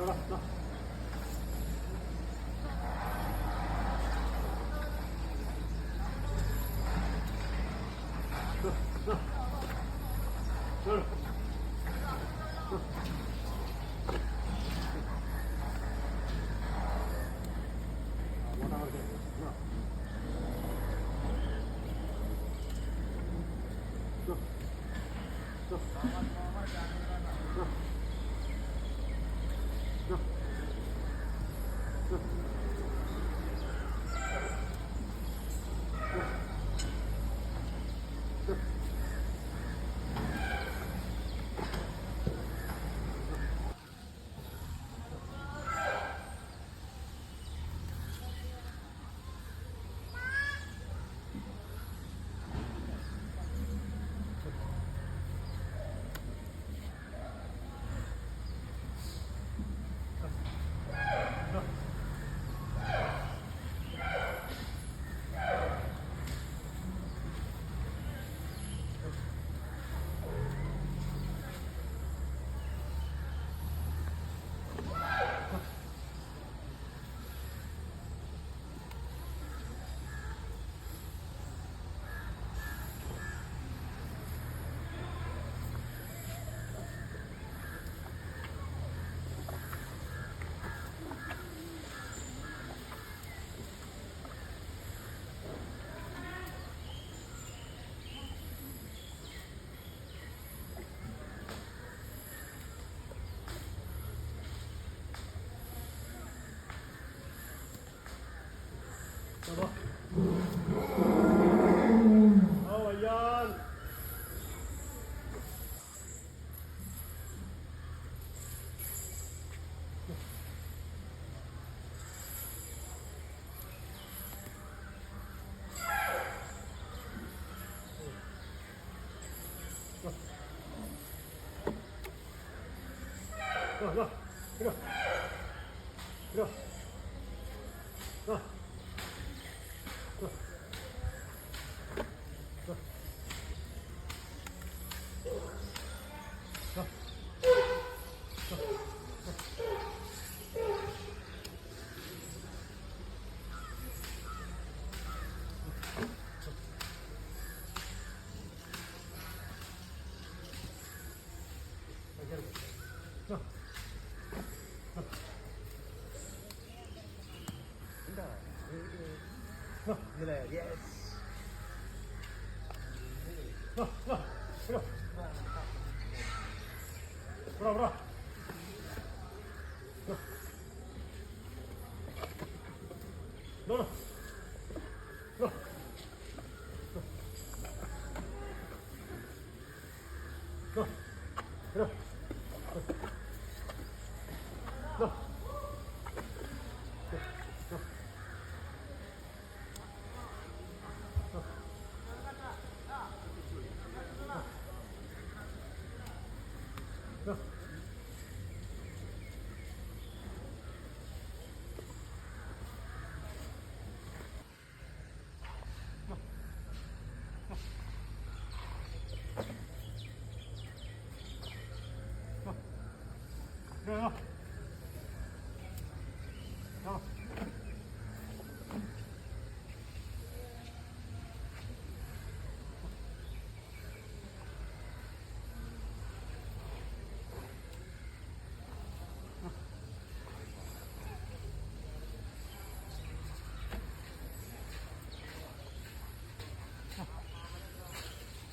走吧走行こう行こう Yes. Bra, bra. Bra, bra. Bra. Yeah.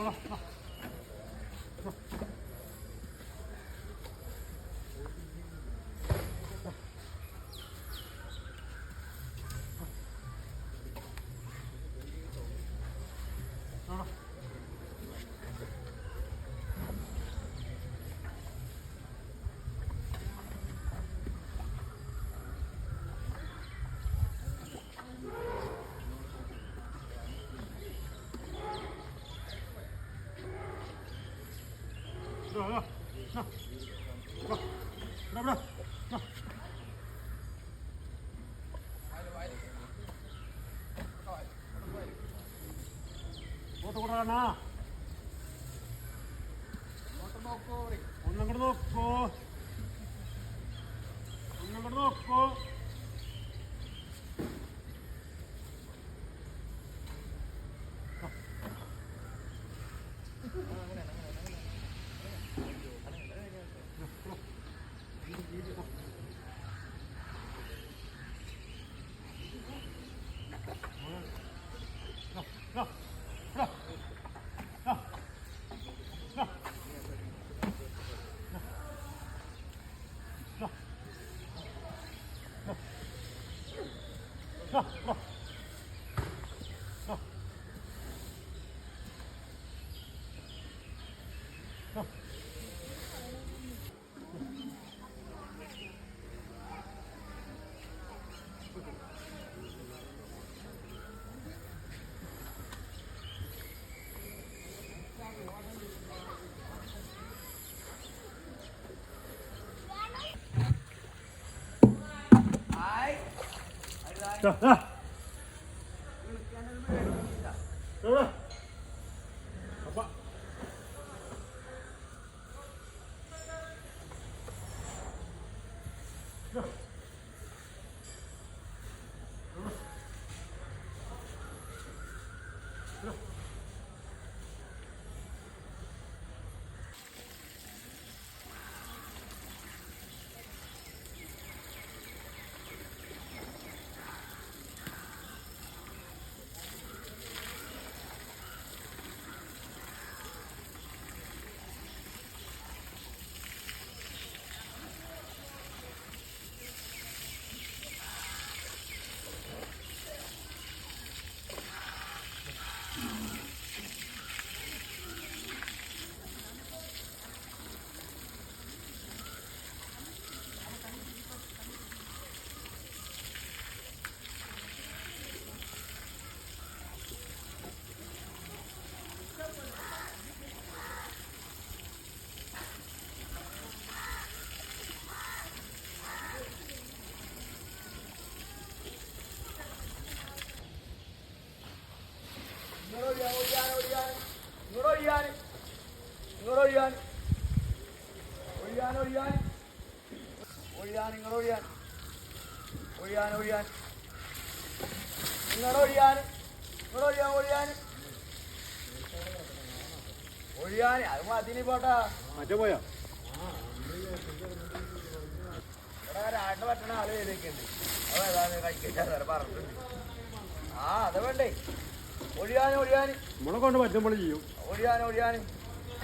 走了，Bra. Auto കൂടാനാ ഒന്നും കൂടെ നോക്കോ 走走。走了。ഒഴിയാൻ അത് മതി പോട്ടാ. മറ്റേ പോയോ? രാട്ടിന് പറ്റണ ആൾ ചെയ്തേക്കുണ്ട് അത് ഏതാണ് കഴിക്കാൻ പറഞ്ഞിട്ടുണ്ട്. ആ അത് വേണ്ടേ. ഒഴിയാൻ ഒഴിയാൻ നമ്മളെ കൊണ്ട് പറ്റുമ്പോൾ ചെയ്യും. ഒഴിയാൻ ഒഴിയാൻ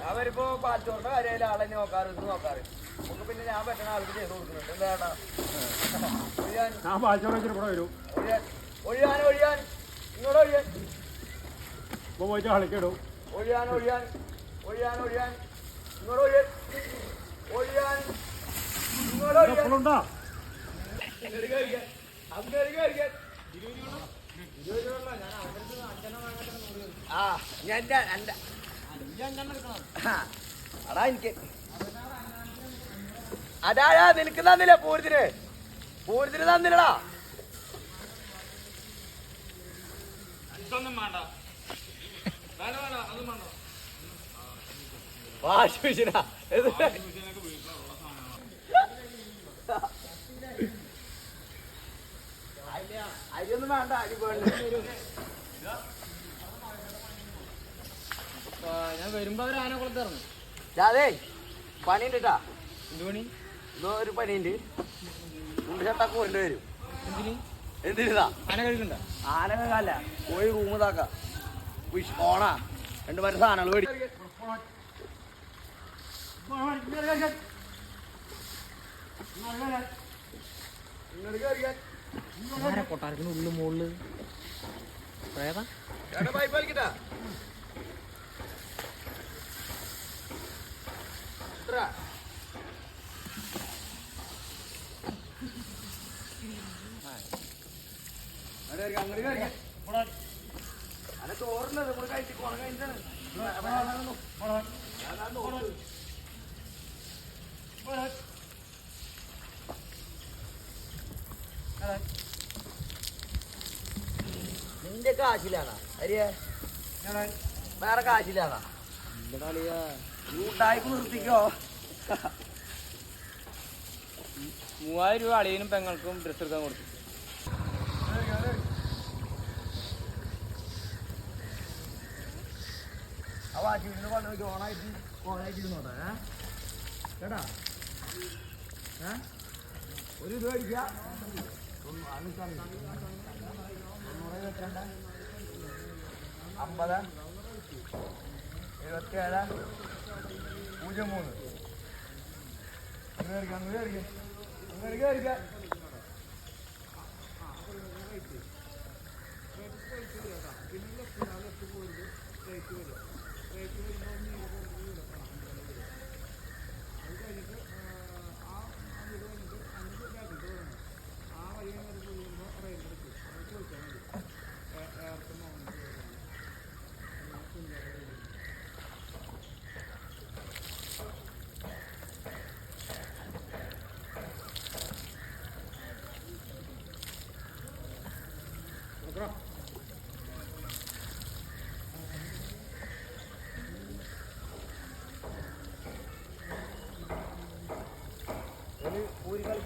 ഞാൻ വരുമ്പോ പാച്ചോറിന്റെ കാര്യമായാലും ആളെ നോക്കാറ് ഇത് നോക്കാറ്. നമുക്ക് പിന്നെ ഞാൻ പറ്റണ ആൾക്ക് ചെയ്ത് കൊടുക്കുന്നുണ്ട് എന്താ ഒഴിയാൻ ഞാൻ വെച്ചിട്ട് വരും. ഒഴിയാൻ ഒഴിയാൻ ഒഴിയാൻ ഇങ്ങോട്ട് ഒഴിയാൻ ഇപ്പൊ പോയിട്ട് കളിക്കിടും. ഒഴിയാൻ ഒഴിയാൻ ഒഴിയാൻ ഒഴിയാൻ. ഒഴിയാൻ. കഴിക്കാൻ കഴിക്കാൻ ആ ഞാൻ എന്റെ എന്റെ. ആ, അടാ എനിക്ക്. അതാ നിനക്ക് തന്നില്ല പൂരത്തിന്? പൂരത്തിന് തന്നില്ലടാ. വാഷ് മെഷീനാ അരിയൊന്നും വേണ്ട അരി ഞാൻ വരുമ്പോ അവർ ആനക്കുളത്ത് ഇറങ്ങും. അതെ പണിയുണ്ട് കേട്ടാ എന്ത് പണി? ഇതോ ഒരു പണിയുണ്ട്. മുണ്ട് ചട്ടൊക്കെ കൊണ്ടുവരും എന്തിന്? എന്തിനാ? ആന കഴിക്കണ്ട. ആന പോയി റൂം ഇതാക്ക. വിഷ് ഓണാ. രണ്ട് മരം സാധനങ്ങൾ മേടി കൊട്ടാരത്തിന് ഉള്ളിൽ മുകളിൽ പ്രേതാ അനെ ചോറുണ്ടത് നമ്മൾ കഴിച്ച് കുറെ കഴിഞ്ഞാണ് നിന്റെ കാശിലാണോ? അരിയ. വേറെ കാശിലാണോ? നിർത്തിക്കോ. മൂവായിരം രൂപ അളിയനും പെങ്ങൾക്കും ഡ്രസ്സ് എടുക്കാൻ കൊടുത്തു. ആ ഓണായിട്ട് കേട്ടാ ഒരു ഇത് മേടിക്കാം അമ്പത് എഴുപത്തിയേഴ് പൂജ്യം മൂന്ന് കയറിക്കാം കയറിക്കാം അങ്ങനെ കയറിക്കാം റേറ്റ് വരും റേറ്റ് വരുമ്പോൾ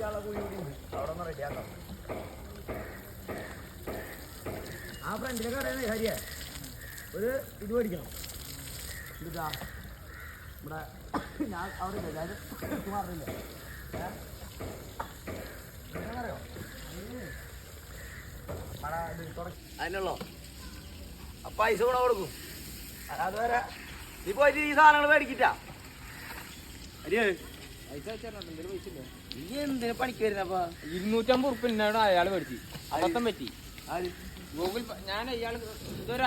കളിക്കാനുള്ള കൂടി ഉണ്ട് അവിടെ റെഡിയാക്കാം ആ ഫ്രണ്ടിലെ കടയാണ് ഹരിയെ ഒരു ഇത് മേടിക്കണം. ഇതാ. ഇവിടെ ഞാൻ അവിടെ ഇല്ല. ഞാൻ മാറില്ല. അറിയോ? അതിനുള്ളോ. ആ പൈസ കൂടെ കൊടുക്കും. നീ പോയിട്ട് ഈ സാധനങ്ങൾ മേടിക്കിട്ടാ. അരിയേ പൈസ വെച്ചാൽ എന്തെങ്കിലും പൈസ ഇല്ല എന്തിനു പണിക്ക് വരുന്നപ്പാ ഇരുന്നൂറ്റമ്പത് ഉറുപ്പ് എന്നോട് അയാൾ മേടിച്ചു. അബദ്ധം പറ്റി. ഗൂഗിൾ ഞാൻ ഇയാൾ ഇതൊരു